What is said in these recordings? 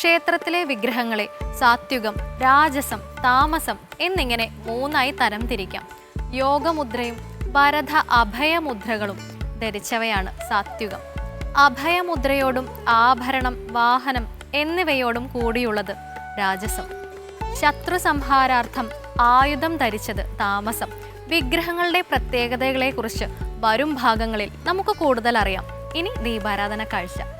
ക്ഷേത്രത്തിലെ വിഗ്രഹങ്ങളെ സാത്വികം രാജസം താമസം എന്നിങ്ങനെ മൂന്നായി തരം തിരിക്കാം. യോഗമുദ്രയും ഭരത അഭയമുദ്രകളും ധരിച്ചവയാണ് സാത്വികം. അഭയമുദ്രയോടും ആഭരണം വാഹനം എന്നിവയോടും കൂടിയുള്ളത് രാജസം. ശത്രു സംഹാരാർത്ഥം ആയുധം ധരിച്ചത് താമസം. വിഗ്രഹങ്ങളുടെ പ്രത്യേകതകളെക്കുറിച്ച് വരും ഭാഗങ്ങളിൽ നമുക്ക് കൂടുതൽ അറിയാം. ഇനി ദീപാരാധന കാഴ്ച.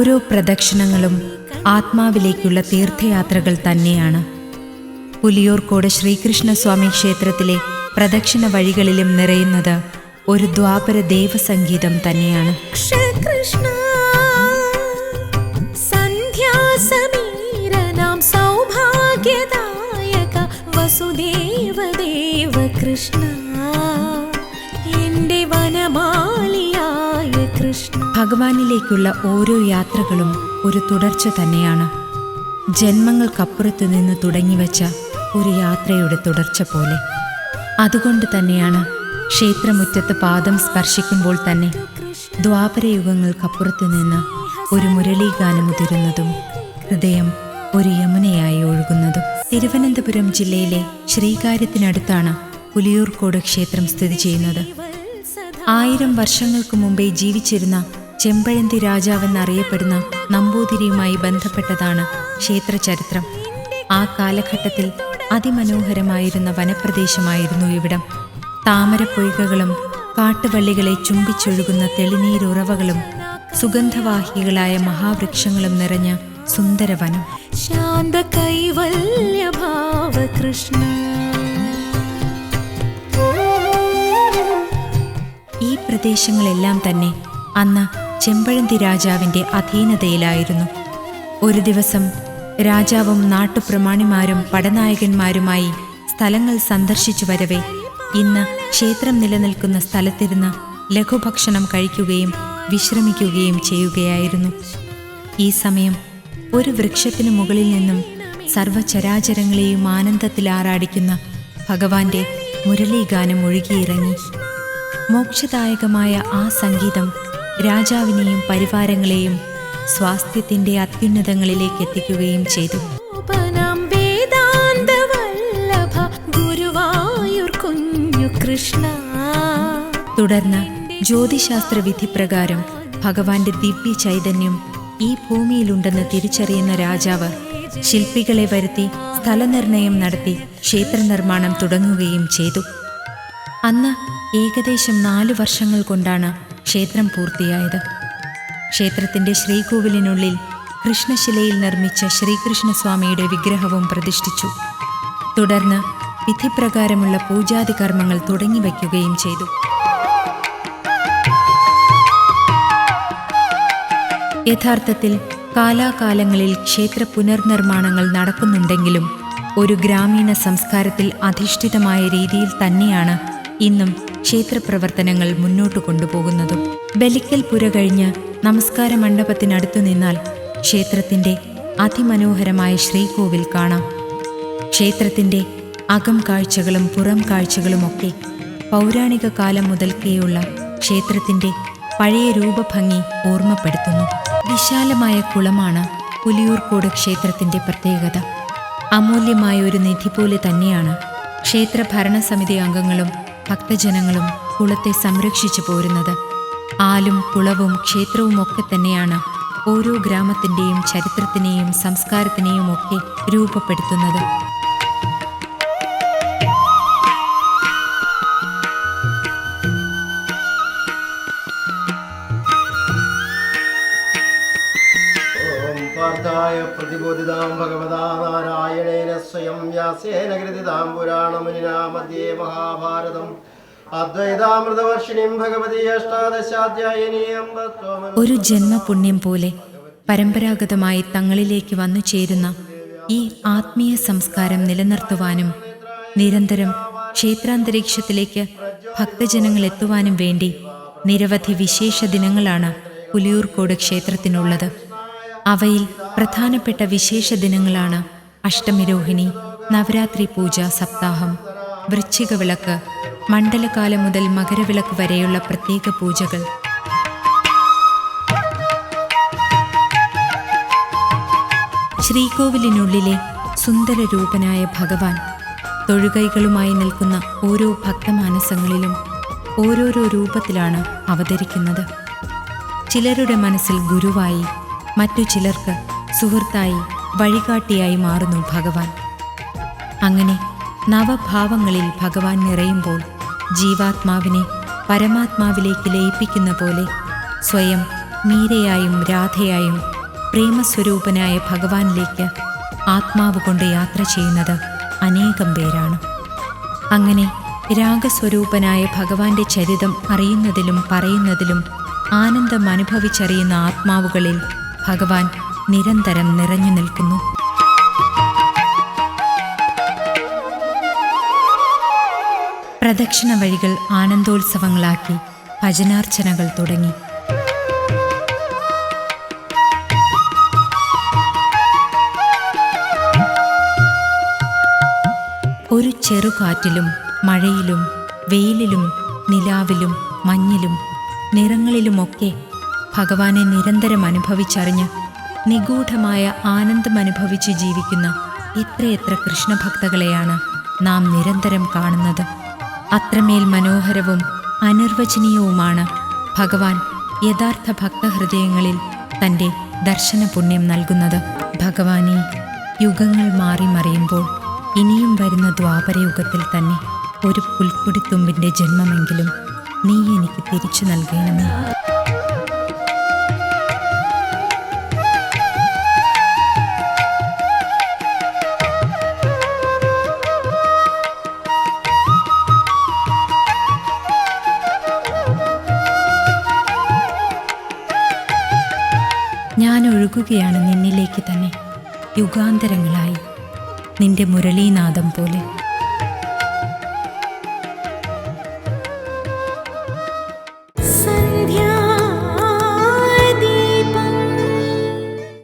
ഓരോ പ്രദക്ഷിണങ്ങളും ആത്മാവിലേക്കുള്ള തീർത്ഥയാത്രകൾ തന്നെയാണ്. പുലിയൂർക്കോട് ശ്രീകൃഷ്ണസ്വാമി ക്ഷേത്രത്തിലെ പ്രദക്ഷിണ വഴികളിലും നിറയുന്നത് ഒരു ദ്വാപര ദേവസംഗീതം തന്നെയാണ്. കൃഷ്ണ ഭഗവാനിലേക്കുള്ള ഓരോ യാത്രകളും ഒരു തുടർച്ച തന്നെയാണ്. ജന്മങ്ങൾക്കപ്പുറത്തു നിന്ന് തുടങ്ങിവച്ച ഒരു യാത്രയുടെ തുടർച്ച പോലെ. അതുകൊണ്ട് തന്നെയാണ് ക്ഷേത്രമുറ്റത്ത് പാദം സ്പർശിക്കുമ്പോൾ തന്നെ ദ്വാപരയുഗങ്ങൾക്കപ്പുറത്തു നിന്ന് ഒരു മുരളീഗാനം ഉതിരുന്നതും ഹൃദയം ഒരു യമുനയായി ഒഴുകുന്നതും. തിരുവനന്തപുരം ജില്ലയിലെ ശ്രീകാര്യത്തിനടുത്താണ് പുലിയൂർക്കോട് ക്ഷേത്രം സ്ഥിതി ചെയ്യുന്നത്. ആയിരം വർഷങ്ങൾക്ക് മുമ്പേ ജീവിച്ചിരുന്ന ചെമ്പഴന്തി രാജാവെന്നറിയപ്പെടുന്ന നമ്പൂതിരിയുമായി ബന്ധപ്പെട്ടതാണ് ക്ഷേത്രചരിത്രം. ആ കാലഘട്ടത്തിൽ അതിമനോഹരമായിരുന്ന വനപ്രദേശമായിരുന്നു ഇവിടം. താമരപ്പൊയ്കകളും കാട്ടുവള്ളികളെ ചുംബിച്ചൊഴുകുന്ന തെളിനീരുറവകളും സുഗന്ധവാഹികളായ മഹാവൃക്ഷങ്ങളും നിറഞ്ഞ സുന്ദരവനം. ശാന്ത കൈവല്യഭാവകൃഷ്ണ ഭാവ കൃഷ്ണ ഈ പ്രദേശങ്ങളെല്ലാം തന്നെ അന്ന് ചെമ്പഴന്തി രാജാവിന്റെ അധീനതയിലായിരുന്നു. ഒരു ദിവസം രാജാവും നാട്ടുപ്രമാണിമാരും പടനായകന്മാരുമായി സ്ഥലങ്ങൾ സന്ദർശിച്ചു വരവേ. ഇന്ന് ക്ഷേത്രം നിലനിൽക്കുന്ന സ്ഥലത്തിരുന്ന് ലഘുഭക്ഷണം കഴിക്കുകയും വിശ്രമിക്കുകയും ചെയ്യുകയായിരുന്നു. ഈ സമയം ഒരു വൃക്ഷത്തിനു മുകളിൽ നിന്നും സർവചരാചരങ്ങളെയും ആനന്ദത്തിൽ ആറാടിക്കുന്ന ഭഗവാന്റെ മുരളീഗാനം ഒഴുകിയിറങ്ങി. മോക്ഷദായകമായ ആ സംഗീതം രാജാവിനെയും പരിവാരങ്ങളെയും സ്വാസ്ഥ്യത്തിന്റെ അത്യുന്നതങ്ങളിലേക്ക് എത്തിക്കുകയും ചെയ്തു. കൃഷ്ണ. തുടർന്ന് ജ്യോതിശാസ്ത്ര വിധിപ്രകാരം ഭഗവാന്റെ ദിവ്യ ചൈതന്യം ഈ ഭൂമിയിലുണ്ടെന്ന് തിരിച്ചറിയുന്ന രാജാവ് ശില്പികളെ വരുത്തി സ്ഥലനിർണയം നടത്തി ക്ഷേത്രനിർമ്മാണം തുടങ്ങുകയും ചെയ്തു. അന്ന് ഏകദേശം നാലു വർഷങ്ങൾ കൊണ്ടാണ് ക്ഷേത്രം പൂർത്തിയായത്. ക്ഷേത്രത്തിന്റെ ശ്രീകോവിലിനുള്ളിൽ കൃഷ്ണശിലയിൽ നിർമ്മിച്ച ശ്രീകൃഷ്ണസ്വാമിയുടെ വിഗ്രഹവും പ്രതിഷ്ഠിച്ചു. തുടർന്ന് വിധിപ്രകാരമുള്ള പൂജാതി കർമ്മങ്ങൾ തുടങ്ങിവയ്ക്കുകയും ചെയ്തു. യഥാർത്ഥത്തിൽ കാലാകാലങ്ങളിൽ ക്ഷേത്ര പുനർനിർമ്മാണങ്ങൾ നടക്കുന്നുണ്ടെങ്കിലും ഒരു ഗ്രാമീണ സംസ്കാരത്തിൽ അധിഷ്ഠിതമായ രീതിയിൽ തന്നെയാണ് ഇന്നും ക്ഷേത്രപ്രവർത്തനങ്ങൾ മുന്നോട്ട് കൊണ്ടുപോകുന്നതും ബലിക്കൽ പുര കഴിഞ്ഞ് നമസ്കാര മണ്ഡപത്തിനടുത്തു നിന്നാൽ ക്ഷേത്രത്തിന്റെ അതിമനോഹരമായ ശ്രീകോവിൽ കാണാം. ക്ഷേത്രത്തിന്റെ അകം കാഴ്ചകളും പുറം കാഴ്ചകളുമൊക്കെ പൗരാണിക കാലം മുതൽക്കേയുള്ള ക്ഷേത്രത്തിന്റെ പഴയ രൂപഭംഗി ഓർമ്മപ്പെടുത്തുന്നു. വിശാലമായ കുളമാണ് പുലിയൂർക്കോട് ക്ഷേത്രത്തിന്റെ പ്രത്യേകത. അമൂല്യമായ ഒരു നിധി പോലെ തന്നെയാണ് ക്ഷേത്ര ഭരണസമിതി അംഗങ്ങളും ഭക്തജനങ്ങളും കുളത്തെ സംരക്ഷിച്ചു പോരുന്നത്. ആലും കുളവും ക്ഷേത്രവും ഒക്കെ തന്നെയാണ് ഓരോ ഗ്രാമത്തിന്റെയും ചരിത്രത്തിനെയും സംസ്കാരത്തിനെയും ഒക്കെ രൂപപ്പെടുത്തുന്നത്. മായ പ്രതിബോധിതാം ഭഗവതാ നാരായണേന സ്വയം വ്യാസേന കൃതിതാം പുരാണമുനിനാ മധ്യേ മഹാഭാരതം ഒരു ജന്മപുണ്യം പോലെ പരമ്പരാഗതമായി തങ്ങളിലേക്ക് വന്നു ചേരുന്ന ഈ ആത്മീയ സംസ്കാരം നിലനിർത്തുവാനും നിരന്തരം ക്ഷേത്രാന്തരീക്ഷത്തിലേക്ക് ഭക്തജനങ്ങൾ എത്തുവാനും വേണ്ടി നിരവധി വിശേഷ ദിനങ്ങളാണ് പുലിയൂർക്കോട് ക്ഷേത്രത്തിനുള്ളത്. അവയിൽ പ്രധാനപ്പെട്ട വിശേഷ ദിനങ്ങളാണ് അഷ്ടമിരോഹിണി നവരാത്രി പൂജ സപ്താഹം വൃശ്ചിക വിളക്ക് മണ്ഡലകാലം മുതൽ മകരവിളക്ക് വരെയുള്ള പ്രത്യേക പൂജകൾ. ശ്രീകോവിലിനുള്ളിലെ സുന്ദരരൂപനായ ഭഗവാൻ തൊഴുകൈകളുമായി നിൽക്കുന്ന ഓരോ ഭക്തമാനസങ്ങളിലും ഓരോരോ രൂപത്തിലാണ് അവതരിക്കുന്നത്. ചിലരുടെ മനസ്സിൽ ഗുരുവായി മറ്റു ചിലർക്ക് സുഹൃത്തായി വഴികാട്ടിയായി മാറുന്നു ഭഗവാൻ. അങ്ങനെ നവഭാവങ്ങളിൽ ഭഗവാൻ നിറയുമ്പോൾ ജീവാത്മാവിനെ പരമാത്മാവിലേക്ക് ലയിപ്പിക്കുന്ന പോലെ സ്വയം മീരയായും രാധയായും പ്രേമസ്വരൂപനായ ഭഗവാനിലേക്ക് ആത്മാവ് കൊണ്ട് യാത്ര ചെയ്യുന്നത് അനേകം പേരാണ്. അങ്ങനെ രാഗസ്വരൂപനായ ഭഗവാന്റെ ചരിതം അറിയുന്നതിലും പറയുന്നതിലും ആനന്ദം അനുഭവിച്ചറിയുന്ന ആത്മാവുകളിൽ ഭഗവാൻ നിരന്തരം നിറഞ്ഞു നിൽക്കുന്നു. പ്രദക്ഷിണ വഴികൾ ആനന്ദോത്സവങ്ങളാക്കി ഭജനാർച്ചനകൾ തുടങ്ങി. ഒരു ചെറുകാറ്റിലും മഴയിലും വെയിലിലും നിലാവിലും മഞ്ഞിലും നിറങ്ങളിലുമൊക്കെ ഭഗവാനെ നിരന്തരം അനുഭവിച്ചറിഞ്ഞ് നിഗൂഢമായ ആനന്ദം അനുഭവിച്ച് ജീവിക്കുന്ന എത്രയെത്ര കൃഷ്ണഭക്തകളെയാണ് നാം നിരന്തരം കാണുന്നത്. അത്രമേൽ മനോഹരവും അനിർവചനീയവുമാണ് ഭഗവാൻ യഥാർത്ഥ ഭക്തഹൃദയങ്ങളിൽ തന്റെ ദർശന പുണ്യം നൽകുന്നത്. ഭഗവാനെ യുഗങ്ങൾ മാറി മറിയുമ്പോൾ ഇനിയും വരുന്ന ദ്വാപരയുഗത്തിൽ തന്നെ ഒരു പുൽക്കൊടിത്തുമ്പിന്റെ ജന്മമെങ്കിലും നീ എനിക്ക് തിരിച്ചു നൽകണമേ. ഒഴുകുകയാണ് നിന്നിലേക്ക് തന്നെ. യുഗാന്തരങ്ങളായി. നിന്റെ മുരളീനാദം പോലെ.